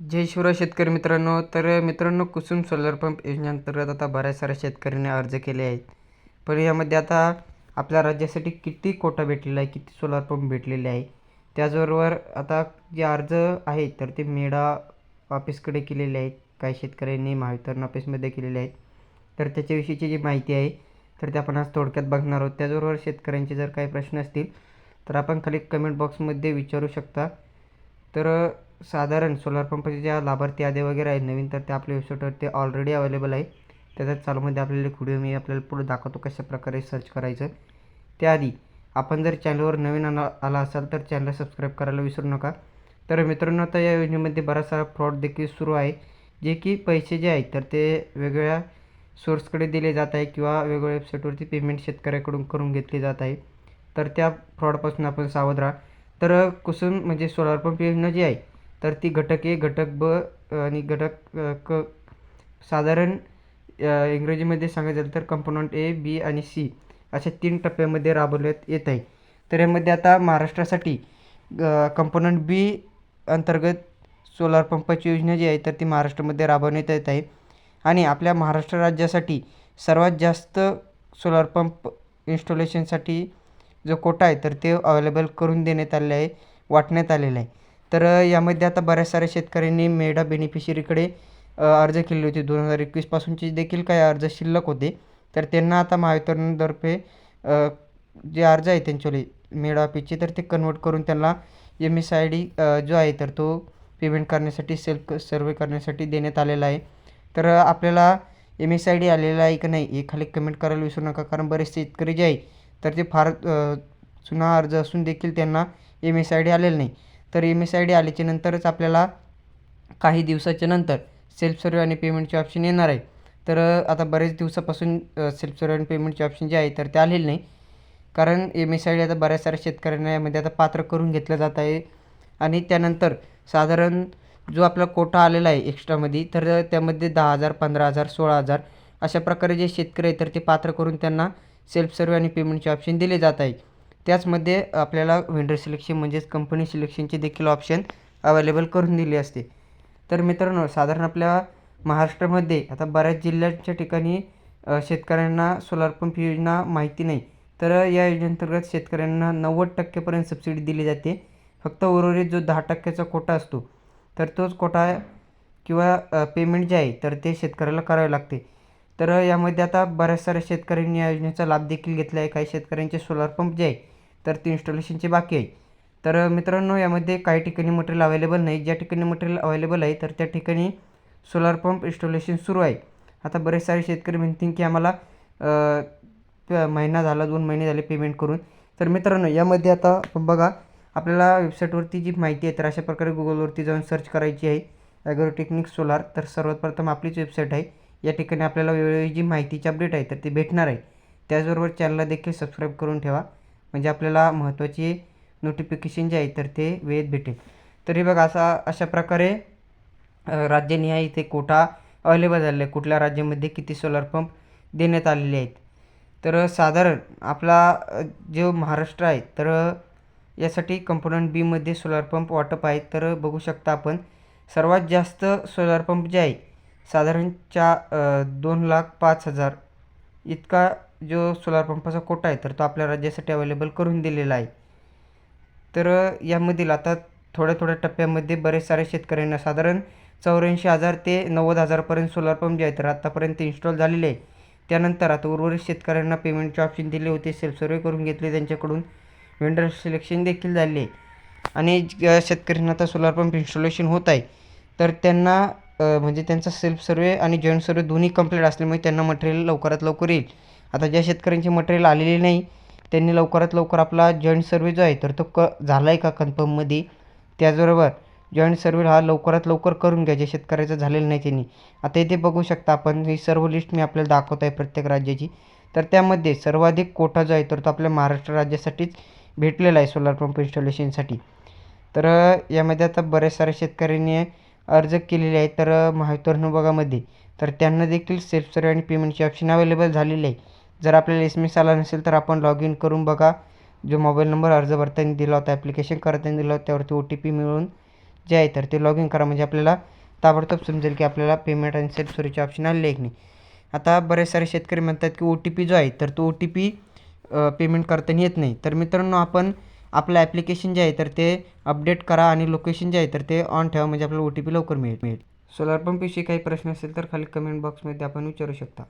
जय शिवराय शेतकरी मित्रांनो. तर मित्रांनो कुसुम सोलर पंप योजनेअंतर्गत आता बऱ्याच साऱ्या शेतकऱ्यांनी अर्ज केले आहेत. पण यामध्ये आता आपल्या राज्यासाठी किती कोटा भेटलेला आहे किती सोलार पंप भेटलेले आहे त्याचबरोबर आता जे अर्ज आहेत तर ते मेडा ऑफिसकडे केलेले आहेत काही शेतकऱ्यांनी महावितरण ऑफिसमध्ये केलेले आहेत. तर त्याच्याविषयीची जी माहिती आहे तर ते आपण आज थोडक्यात बघणार आहोत. त्याचबरोबर शेतकऱ्यांचे जर काही प्रश्न असतील तर आपण खाली कमेंट बॉक्समध्ये विचारू शकता. तर साधारण सोलार पंपाचे ज्या लाभार्थी यादी वगैरे आहेत नवीन तर ते आपल्या वेबसाईटवरती ऑलरेडी अवेलेबल आहे. त्याच्यात चालूमध्ये आपल्याला एक व्हिडिओ मी आपल्याला पुढे दाखवतो कशा प्रकारे सर्च करायचं. त्याआधी आपण जर चॅनलवर नवीन आला आला असाल तर चॅनल सबस्क्राईब करायला विसरू नका. तर मित्रांनो आता या योजनेमध्ये बराच सारा फ्रॉड देखील सुरू आहे जे की पैसे जे आहेत तर ते वेगवेगळ्या सोर्सकडे दिले जात आहे किंवा वेगवेगळ्या वेबसाईटवरती पेमेंट शेतकऱ्याकडून करून घेतली जात आहे. तर त्या फ्रॉडपासून आपण सावध राहा. तर कुसुम म्हणजे सोलार पंप योजना जी आहे तर ती घटक ए घटक ब आणि घटक क. साधारण इंग्रजीमध्ये सांगायचं झालं तर कंपोनंट ए बी आणि सी अशा तीन टप्प्यामध्ये राबवण्यात येत आहे. तर यामध्ये आता महाराष्ट्रासाठी कंपोनंट बी अंतर्गत सोलार पंपाची योजना जी आहे तर ती महाराष्ट्रामध्ये राबवण्यात येत आहे. आणि आपल्या महाराष्ट्र राज्यासाठी सर्वात जास्त सोलार पंप इन्स्टॉलेशनसाठी जो कोटा आहे तर ते अवेलेबल करून देण्यात आले आहे वाटण्यात आलेलं आहे. तर यामध्ये आता बऱ्याच साऱ्या शेतकऱ्यांनी मेडा बेनिफिशरीकडे अर्ज केले होते. दोन हजार एकवीसपासूनचे देखील काही अर्ज शिल्लक होते. तर त्यांना आता महावितरणतर्फे जे अर्ज आहे त्यांच्यावाले मेडा ऑफिसचे तर ते कन्वर्ट करून त्यांना एम एस आय डी जो आहे तर तो पेमेंट करण्यासाठी सेल्फ सर्वे करण्यासाठी देण्यात आलेला आहे. तर आपल्याला एम एस आय डी आलेला आहे का नाही हे खाली कमेंट करायला विसरू नका. कारण बरेच शेतकरी जे आहे तर ते फार जुना अर्ज असून देखील त्यांना एम एस आय डी आलेलं नाही. तर एम एस आय डी आल्याच्या नंतरच आपल्याला काही दिवसाच्या नंतर सेल्फ सर्वे आणि पेमेंटचे ऑप्शन येणार आहे. तर आता बरेच दिवसापासून सेल्फ सर्व्ह आणि पेमेंटचे ऑप्शन जे आहे तर ते आलेले नाही. कारण एम एस आय डी आता बऱ्याच साऱ्या शेतकऱ्यांना यामध्ये आता पात्र करून घेतलं जात आहे. आणि त्यानंतर साधारण जो आपला कोटा आलेला आहे एक्स्ट्रामध्ये तर त्यामध्ये दहा हजार पंधरा हजार सोळा हजार अशा प्रकारे जे शेतकरी आहेत तर ते पात्र करून त्यांना सेल्फ सर्व्ह आणि पेमेंटचे ऑप्शन दिले जात आहे. त्याचमध्ये आपल्याला व्हेंडर सिलेक्शन म्हणजेच कंपनी सिलेक्शनचे देखील ऑप्शन अवेलेबल करून दिले असते. तर मित्रांनो साधारण आपल्या महाराष्ट्रामध्ये आता बऱ्याच जिल्ह्यांच्या ठिकाणी शेतकऱ्यांना सोलार पंप योजना माहिती नाही. तर या योजनेअंतर्गत शेतकऱ्यांना नव्वद टक्केपर्यंत सबसिडी दिली जाते. फक्त उर्वरित जो दहा टक्क्याचा कोटा असतो तर तोच कोटा किंवा पेमेंट जे आहे तर ते शेतकऱ्याला करावे लागते. तर यामध्ये आता बऱ्याच साऱ्या शेतकऱ्यांनी या योजनेचा लाभ देखील घेतला आहे काही शेतकऱ्यांचे सोलार पंप जे आहे तर ती इन्स्टॉलेशनची बाकी आहे. तर मित्रांनो यामध्ये काही ठिकाणी मटेरियल अवेलेबल नाही. ज्या ठिकाणी मटेरियल अवेलेबल आहे तर त्या ठिकाणी सोलार पंप इन्स्टॉलेशन सुरू आहे. आता बरेच सारे शेतकरी म्हणतील की आम्हाला महिना झाला दोन महिने झाले पेमेंट करून. तर मित्रांनो यामध्ये आता बघा आपल्याला वेबसाईटवरती जी माहिती आहे तर अशा प्रकारे गुगलवरती जाऊन सर्च करायची आहे. ॲग्रोटेक्निक सोलार तर सर्वात प्रथम आपलीच वेबसाईट आहे. या ठिकाणी आपल्याला वेळोवेळी जी माहितीची अपडेट आहे तर ती भेटणार आहे. त्याचबरोबर चॅनलला देखील सबस्क्राईब करून ठेवा. म्हणजे आपल्याला महत्त्वाची नोटिफिकेशन जे आहे तर ते वेळेत भेटेल. तर हे बघा असा अशा प्रकारे राज्यनिहाय इथे कोटा अवेलेबल झालेला. आहे कुठल्या राज्यामध्ये किती सोलार पंप देण्यात आलेले आहेत? तर साधारण आपला जो महाराष्ट्र आहे तर यासाठी कंपोनंट बीमध्ये सोलार पंप वाटप आहे. तर बघू शकता आपण सर्वात जास्त सोलार पंप जे आहे साधारणच्या दोन लाख पाच हजार इतका जो सोलार पंपाचा कोटा आहे तर तो आपल्या राज्यासाठी अवेलेबल करून दिलेला आहे. तर यामधील आता थोड्या थोड्या टप्प्यामध्ये बरेच सारे शेतकऱ्यांना साधारण चौऱ्याऐंशी हजार ते नव्वद हजारपर्यंत सोलार पंप जे आहे तर आत्तापर्यंत इन्स्टॉल झालेले आहे. त्यानंतर आता उर्वरित शेतकऱ्यांना पेमेंटचे ऑप्शन दिले होते सेल्फ सर्वे करून घेतले त्यांच्याकडून वेंडर सिलेक्शन देखील झाले आणि शेतकऱ्यांना आता सोलार पंप इन्स्टॉलेशन होत आहे. तर त्यांना म्हणजे त्यांचा सेल्फ सर्वे आणि जॉईंट सर्वे दोन्ही कंप्लीट असल्यामुळे त्यांना मटेरियल लवकरात लवकर येईल. आता ज्या शेतकऱ्यांचे मटेरियल आलेले नाही त्यांनी लवकरात लवकर आपला जॉईंट सर्वे जो आहे तर तो क झाला आहे का कन्फर्ममध्ये त्याचबरोबर जॉईंट सर्वे हा लवकरात लवकर करून घ्या जे शेतकऱ्याचं झालेलं नाही त्यांनी. आता इथे बघू शकता आपण ही सर्व लिस्ट मी आपल्याला दाखवत आहे प्रत्येक राज्याची. तर त्यामध्ये सर्वाधिक कोटा जो आहे तर तो आपल्या महाराष्ट्र राज्यासाठीच भेटलेला आहे सोलार पंप इन्स्टॉलेशनसाठी तर यामध्ये आता बऱ्याच साऱ्या शेतकऱ्यांनी अर्ज केलेले आहेत तर महावितरण विभागामध्ये. तर त्यांना देखील सेल्फ सर्वे आणि पेमेंटचे ऑप्शन अवेलेबल झालेले आहे. जर आपल्याला एस एम एस आला नसेल तर आपण लॉग इन करून बघा. जो मोबाईल नंबर अर्ज भरताना दिला होता ॲप्लिकेशन करताना दिला होता त्यावरती ओ टी पी मिळून जे आहे तर ते लॉग इन करा. म्हणजे आपल्याला ताबडतोब समजेल की आपल्याला पेमेंट आणि सेल्फ स्टोरेजचे ऑप्शन आलेले की नाही. आता बरेच सारे शेतकरी म्हणतात की ओ टी पी जो आहे तर तो ओ टी पी पेमेंट करताना येत नाही. तर मित्रांनो आपण आपलं ॲप्लिकेशन जे आहे तर ते अपडेट करा आणि लोकेशन जे आहे तर ते ऑन ठेवा. म्हणजे आपल्याला ओ टी पी लवकर मिळेल. मिळेल सोलार पंपविषयी काही प्रश्न असेल तर खाली कमेंट बॉक्समध्ये आपण विचारू शकता.